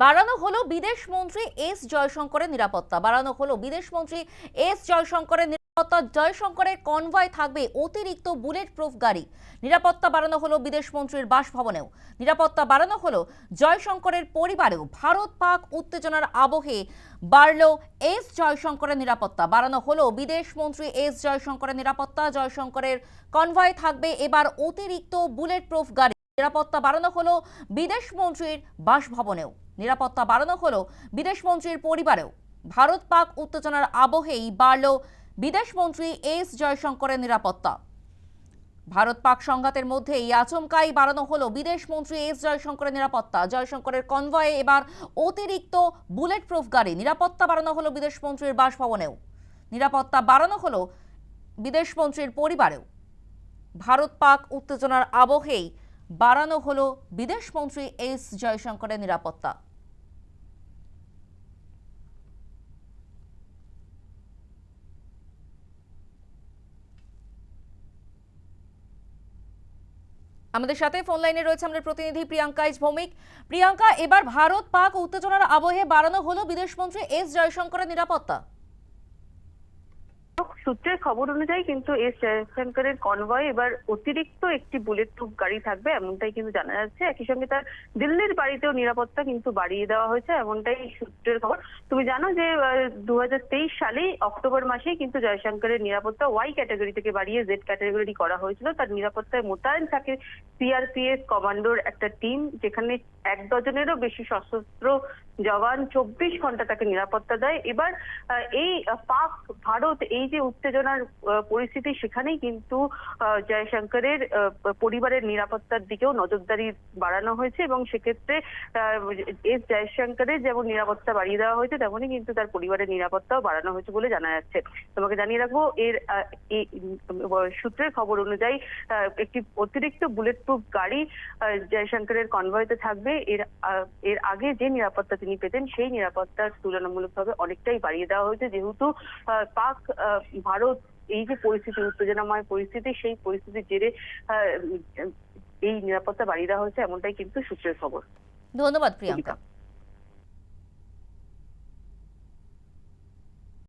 বাড়ানো হলো বিদেশ মন্ত্রী এস জয়শঙ্করের নিরাপত্তা। বাড়ানো হলো বিদেশ মন্ত্রী এস জয়শঙ্করের নিরাপত্তা। জয়শঙ্করের কনভয় থাকবে অতিরিক্ত বুলেট প্রুফ গাড়ি। নিরাপত্তা বাড়ানো হলো বিদেশ মন্ত্রীর বাসভবনেও। নিরাপত্তা বাড়ানো হলো জয়শঙ্করের পরিবারেও। ভারত পাক উত্তেজনার আবহে বাড়ল এস জয়শঙ্করের নিরাপত্তা। বাড়ানো হলো বিদেশ মন্ত্রী এস জয়শঙ্করের নিরাপত্তা। জয়শঙ্করের কনভয় থাকবে এবার অতিরিক্ত বুলেট প্রুফ গাড়ি। নিরাপত্তা বাড়ানো হলো বিদেশ মন্ত্রীর বাসভবনেও। নিরাপত্তা বাড়ানো হলো বিদেশ মন্ত্রীর পরিবারেও। ভারত পাক উত্তেজনার আবহেই বাড়ল বিদেশ মন্ত্রী এস জয়শঙ্করের নিরাপত্তা। ভারত পাক সংঘাতের মধ্যেই আচমকাই বাড়ানো হলো বিদেশ মন্ত্রী এস জয়শঙ্করের নিরাপত্তা। জয়শঙ্করের কনভয়ে এবার অতিরিক্ত বুলেট প্রুফ গাড়ি নিরাপত্তা বাড়ানো হলো বিদেশ মন্ত্রীর বাসভবনেও। নিরাপত্তা বাড়ানো হলো বিদেশ মন্ত্রীর পরিবারেও। ভারত পাক উত্তেজনার আবহেই বাড়ানো হল বিদেশ মন্ত্রী এস জয়শঙ্করের নিরাপত্তা। আমাদের সাথে ফোন লাইনে রয়েছে আমাদের প্রতিনিধি প্রিয়াঙ্কা ইস ভৌমিক। প্রিয়াঙ্কা, এবার ভারত পাক উত্তেজনার আবহে বাড়ানো হলো বিদেশ মন্ত্রী এস জয়শঙ্করের নিরাপত্তা। সূত্রের খবর অনুযায়ী কিন্তু এস জয়শঙ্করের কনভয় এবার অতিরিক্ত একটি বুলেট প্রুফ গাড়ি থাকবে, এমনটাই কিন্তু জানা যাচ্ছে। একই সঙ্গে তার দিল্লির বাড়িতেও নিরাপত্তা কিন্তু বাড়িয়ে দেওয়া হয়েছে, এমনটাই সূত্রের খবর। তুমি জানো যে দু সালেই অক্টোবর মাসেই কিন্তু জয়শঙ্করের নিরাপত্তা ওয়াই ক্যাটাগরি থেকে বাড়িয়ে জেড ক্যাটাগরি করা হয়েছিল। তার নিরাপত্তায় মোতায়েন থাকে সিআরপিএফ কমান্ডোর একটা টিম, যেখানে এক ডজনেরও বেশি সশস্ত্র জওয়ান চব্বিশ ঘণ্টা তাকে নিরাপত্তা দেয়। এবার এই পাক ভারত এই যে উত্তেজনার পরিস্থিতি সেখানেই কিন্তু জয়শঙ্করের পরিবারের নিরাপত্তার দিকেও নজরদারি বাড়ানো হয়েছে এবং সেক্ষেত্রে এস জয়শঙ্করের যেমন নিরাপত্তা বাড়িয়ে দেওয়া হয়েছে, তেমনই কিন্তু তার পরিবারের নিরাপত্তাও বাড়ানো হয়েছে বলে জানা যাচ্ছে। তোমাকে জানিয়ে রাখব, এর সূত্রের খবর অনুযায়ী একটি অতিরিক্ত বুলেট প্রুফ গাড়ি জয়শঙ্করের কনভয়তে থাকবে। এর এর আগে যে নিরাপত্তা তিনি পেতেন, সেই নিরাপত্তার তুলনামূলকভাবে অনেকটাই বাড়িয়ে দেওয়া হয়েছে। যেহেতু পাক আহ, ভারত এই যে পরিস্থিতি উত্তেজনাময় পরিস্থিতি সেই পরিস্থিতির জেরে আহ, এই নিরাপত্তা বাড়িয়ে দেওয়া হয়েছে এমনটাই কিন্তু সূত্রের খবর। ধন্যবাদ প্রিয়াঙ্কা।